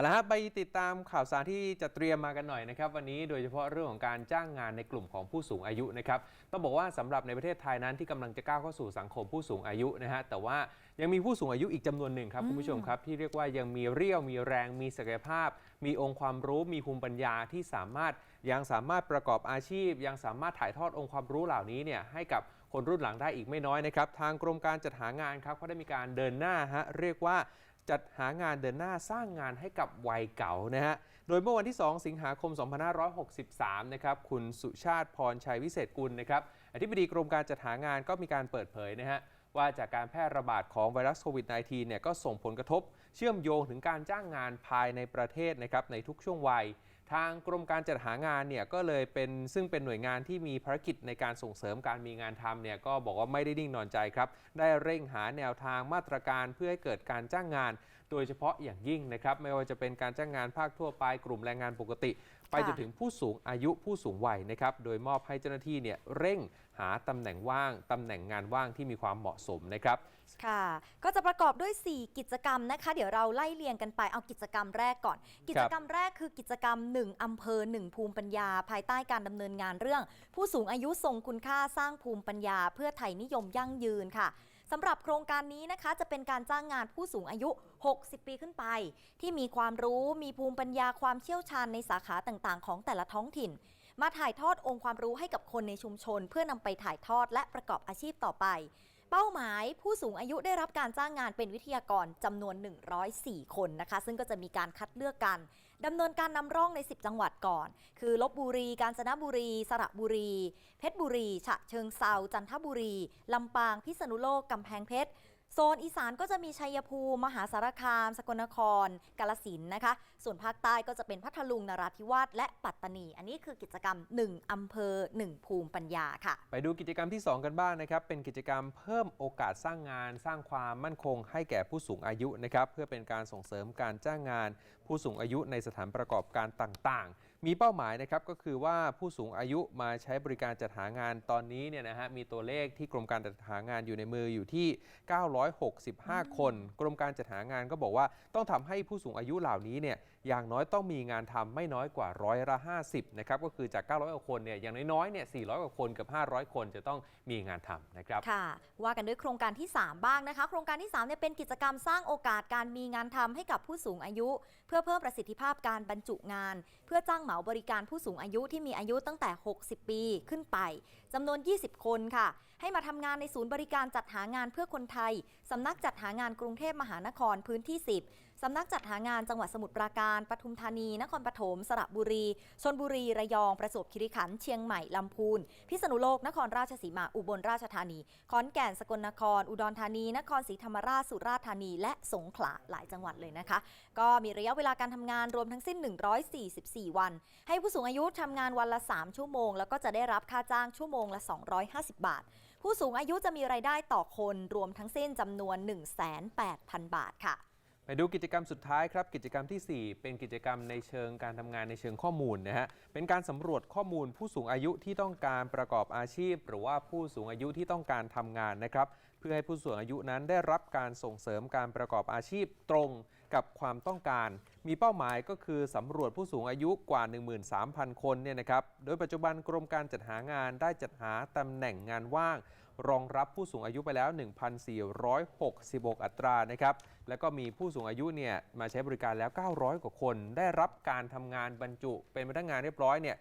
เอาละฮะไปติดตามข่าวสารที่จะเตรียมมากันหน่อยนะครับ วันนี้โดยเฉพาะเรื่องของการจ้างงานในกลุ่มของผู้สูงอายุนะครับต้องบอกว่าสำหรับในประเทศไทยนั้นที่กำลังจะก้าวเข้าสู่สังคมผู้สูงอายุนะฮะแต่ว่ายังมีผู้สูงอายุอีกจำนวนหนึ่งครับคุณผู้ชมครับ ที่เรียกว่ายังมีเรี่ยวมีแรงมีศักยภาพ มีองค์ความรู้มีภูมิปัญญาที่สามารถยังสามารถประกอบอาชีพ ยังสามารถถ่ายทอดองค์ความรู้เหล่านี้เนี่ยให้กับคนรุ่นหลังได้อีกไม่น้อยนะครับ ทางกรมการจัดหางานครับเขาได้มีการเดินหน้าฮะเรียกว่า จัดหางานเดินหน้าสร้างงานให้กับวัยเก่านะฮะ โดยเมื่อวันที่ 2 สิงหาคม 2563 นะครับ คุณสุชาติพรชัยวิเศษกุลนะครับ อธิบดีกรมการจัดหางานก็มีการเปิดเผยนะฮะว่าจากการแพร่ระบาดของไวรัสโควิด -19 เนี่ยก็ส่งผลกระทบ เชื่อมโยงถึงการจ้างงานภายในประเทศนะครับในทุกช่วงวัย ทางกรมการจัดหางานเนี่ยก็เลยเป็นซึ่งเป็นหน่วยงานที่มีภารกิจในการส่งเสริมการมีงานทำเนี่ยก็บอกว่าไม่ได้นิ่งนอนใจครับ ได้เร่งหาแนวทางมาตรการเพื่อให้เกิดการจ้างงาน โดยเฉพาะอย่างยิ่งนะครับ ไม่ว่าจะเป็นการจ้างงานภาคทั่วไปกลุ่มแรงงานปกติ ไปจนถึงผู้สูงอายุผู้สูงวัยนะครับ โดยมอบให้เจ้าหน้าที่เนี่ยเร่งหาตำแหน่งว่างตำแหน่งงานว่างที่มีความเหมาะสมนะครับ ค่ะ ก็จะประกอบด้วย 4 กิจกรรมนะคะ เดี๋ยวเราไล่เรียงกันไปเอากิจกรรมแรกก่อน กิจกรรมแรกคือกิจกรรม 1 อำเภอ 1 ภูมิปัญญา ภายใต้การดำเนินงานเรื่อง ผู้สูงอายุทรงคุณค่าสร้างภูมิปัญญา เพื่อไทยนิยมยั่งยืนค่ะ สำหรับโครงการนี้นะคะจะเป็นการจ้างงานผู้สูงอายุ 60 ปีขึ้นไป ที่มีความรู้มีภูมิปัญญาความเชี่ยวชาญในสาขาต่างๆ ของแต่ละท้องถิ่น มาถ่ายทอดองค์ความรู้ให้กับคนในชุมชน เพื่อนำไปถ่ายทอดและประกอบอาชีพต่อไป เป้าหมายผู้สูงอายุได้รับการจ้างงานเป็นวิทยากรจำนวน 104 คนนะคะ ซึ่งก็จะมีการคัดเลือกกันดำเนินการนำร่องใน 10 จังหวัดก่อน คือลบบุรี กาญจนบุรี สระบุรี เพชรบุรี ฉะเชิงเซาจันทบุรี ลำปาง พิษณุโลก กำแพงเพชร โซนอีสานก็จะมีชัยภูมิ มหาสารคาม สกลนคร กาลสินนะคะ ส่วนภาคใต้ก็จะเป็นพัทลุงนราธิวาสและปัตตานี อันนี้คือกิจกรรม 1 อำเภอ 1 ภูมิปัญญาค่ะ ไปดูกิจกรรมที่ 2 กันบ้างนะครับ เป็นกิจกรรมเพิ่มโอกาสสร้างงาน สร้างความมั่นคง ให้แก่ผู้สูงอายุนะครับ เพื่อเป็นการส่งเสริมการจ้างงาน ผู้สูงอายุในสถานประกอบการต่างๆ มีเป้าหมายนะครับก็คือว่าผู้สูงอายุมาใช้บริการจัดหางานตอนนี้เนี่ยนะฮะมีตัวเลขที่กรมการจัดหางานอยู่ในมืออยู่ที่ 965 คน กรมการจัดหางานก็บอกว่าต้องทำให้ผู้สูงอายุเหล่านี้เนี่ยอย่างน้อยต้องมีงานทำไม่น้อยกว่าร้อยละ 50นะครับก็คือจาก 900กว่าคนเนี่ยอย่างน้อยๆเนี่ย400กว่าคนกับ500 คนจะต้องมีงานทำนะครับค่ะ ว่ากันด้วยโครงการที่ 3 บ้างนะคะ โครงการที่3เนี่ยเป็นกิจกรรมสร้างโอกาสการมีงานทำให้กับผู้สูงอายุ เพื่อเพิ่มประสิทธิภาพการบรรจุงาน เพื่อจ้างเหมาบริการผู้สูงอายุที่มีอายุตั้งแต่ 60 ปีขึ้นไปจำนวน 20 คนค่ะ ให้มาทำงานในศูนย์บริการจัดหางานเพื่อคนไทยสำนักจัดหางานกรุงเทพมหานครพื้นที่ 10 สำนักจัดหางานจังหวัดสมุทรปราการ ปทุมธานี นครปฐม สระบุรี ชนบุรี ระยอง ประจวบคีรีขันธ์ เชียงใหม่ ลำพูน พิษณุโลก นครราชสีมา อุบลราชธานี ขอนแก่น สกลนคร อุดรธานี นครศรีธรรมราช สุราษฎร์ธานี และสงขลา หลายจังหวัดเลยนะคะ ก็มีระยะเวลาการทำงานรวมทั้งสิ้น 144 วัน ให้ผู้สูงอายุทำงานวันละ 3 ชั่วโมง แล้วก็จะได้รับค่าจ้างชั่วโมงละ 250 บาท ผู้สูงอายุจะมีรายได้ต่อคนรวมทั้งสิ้นจำนวน108,000 บาทค่ะ ไปดูกิจกรรมสุดท้ายครับ กิจกรรมทีสี่4 เป็นกิจกรรมในเชิงการทำงานในเชิงข้อมูลนะฮะเป็นการสำรวจข้อมูลผู้สูงอายุที่ต้องการประกอบอาชีพ หรือว่าผู้สูงอายุที่ต้องการทำงานนะครับเพื่อให้ผู้สูงอายุนั้นได้รับการส่งเสริมการประกอบอาชีพตรงกับความต้องการ มีเป้าหมายก็คือสำรวจผู้สูงอายุกว่า 13,000 คนเนี่ยนะครับ โดยปัจจุบันกรมการจัดหางานได้จัดหาตำแหน่งงานว่าง รองรับผู้สูงอายุไปแล้ว 1,466 อัตรานะครับ แล้วก็มีผู้สูงอายุเนี่ยมาใช้บริการแล้ว 900 กว่าคน ได้รับการทำงานบรรจุเป็นพนักงานเรียบร้อยเนี่ย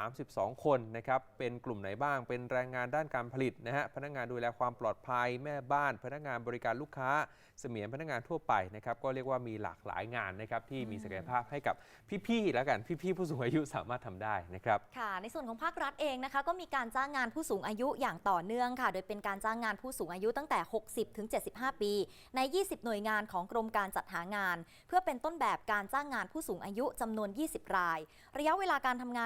732 คนนะครับ เป็นกลุ่มไหนบ้าง เป็นแรงงานด้านการผลิตนะฮะ พนักงานดูแลความปลอดภัย แม่บ้าน พนักงานบริการลูกค้า เสมียนพนักงานทั่วไปนะครับ ก็เรียกว่ามีหลากหลายงานนะครับที่มีศักยภาพให้กับพี่ๆแล้วกัน พี่ๆผู้สูงอายุสามารถทำได้นะครับ ค่ะ ในส่วนของภาครัฐเองนะคะ ก็มีการจ้างงานผู้สูงอายุอย่างต่อเนื่องค่ะ โดยเป็นการจ้างงานผู้สูงอายุตั้งแต่ 60 ถึง 75 ปี ใน 20 หน่วยงานของกรมการจัดหางาน เพื่อเป็นต้นแบบการจ้างงานผู้สูงอายุจำนวน 20 ราย ระยะเวลาการทำงาน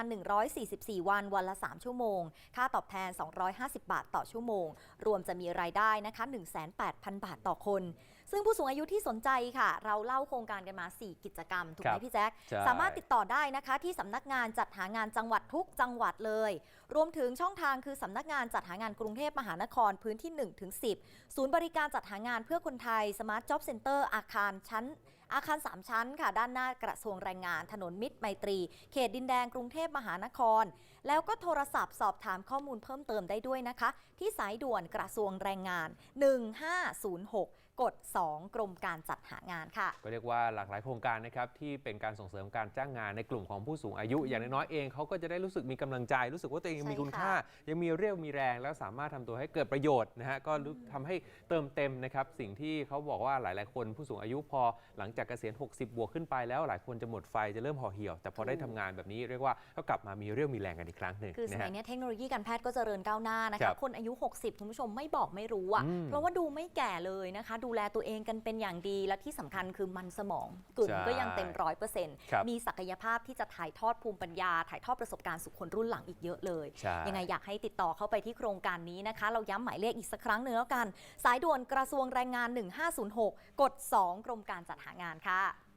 144 วัน วันละ 3 ชั่วโมง ค่าตอบแทน 250 บาทต่อชั่วโมง รวมจะมีรายได้นะคะ108,000 บาทต่อคน ซึ่งผู้สูงอายุที่สนใจค่ะ เราเล่าโครงการกันมา 4 กิจกรรม ถูกไหครัมบพี่แจ๊คใช่สามารถติดต่อได้นะคะที่สำนักงานจัดหางานจังหวัดทุกจังหวัดเลย รวมถึงช่องทางคือสำนักงานจัดหางานกรุงเทพมหานครพื้นที่1ถึง10 ศูนย์บริการจัดหางานเพื่อคนไทย Smart Job Center อาคารชั้น อาคาร 3 ชั้นค่ะ ด้านหน้ากระทรวงแรงงานถนนมิตรไมตรี เขตดินแดงกรุงเทพมหานคร แล้วก็โทรศัพท์สอบถามข้อมูลเพิ่มเติมได้ด้วยนะคะ ที่สายด่วนกระทรวงแรงงาน 1506 กด 2 กรมการจัดหางานค่ะ ก็เรียกว่าหลากหลายโครงการนะครับที่เป็นการส่งเสริมการจ้างงานในกลุ่มของผู้สูงอายุ อย่างน้อยๆเองเขาก็จะได้รู้สึกมีกำลังใจ รู้สึกว่าตัวเองยังมีใช่คุณค่า ยังมีเรี่ยวมีแรง แล้วสามารถทำตัวให้เกิดประโยชน์นะฮะก็รู้ทำให้เติมเต็มนะครับสิ่งที่เขาบอกว่าหลาย ๆ คนผู้สูงอายุพอหลังจากเกษียณ 60 บวกขึ้นไปแล้วหลายคนจะหมดไฟจะเริ่มห่อเหี่ยว แต่พอได้ทำงานแบบนี้เรียกว่าก็กลับมามีเรี่ยวมีแรงกันอีกครั้งหนึ่งคือสนะมัฮะ ยเนี้ยเทคโนโลยีการแพทย์ก็เจริญก้าวหน้านะครัคะบคนอายุ 60 คุณผู้ชมไม่บอกไม่รู้อะอืมเพราะว่าดูไม่แก่เลยนะคะ ดูแลตัวเองกันเป็นอย่างดีและที่สำคัญคือมันสมองกลุ่มใช่ก็ยังเต็มร้อยเปอร์เซ็นต์ครับมีศักยภาพที่จะถ่ายทอดภูมิปัญญา ถ่ายทอดประสบการณ์สู่คนรุ่นหลังอีกเยอะเลย ใช่ ยังไงอยากให้ติดต่อเข้าไปที่โครงการนี้นะคะ เราย้ำหมายเลขอีกสักครั้งหนึ่งแล้วกัน สายด่วนกระทรวงแรงงาน 1506 กด 2 กรมการจัดหางานค่ะ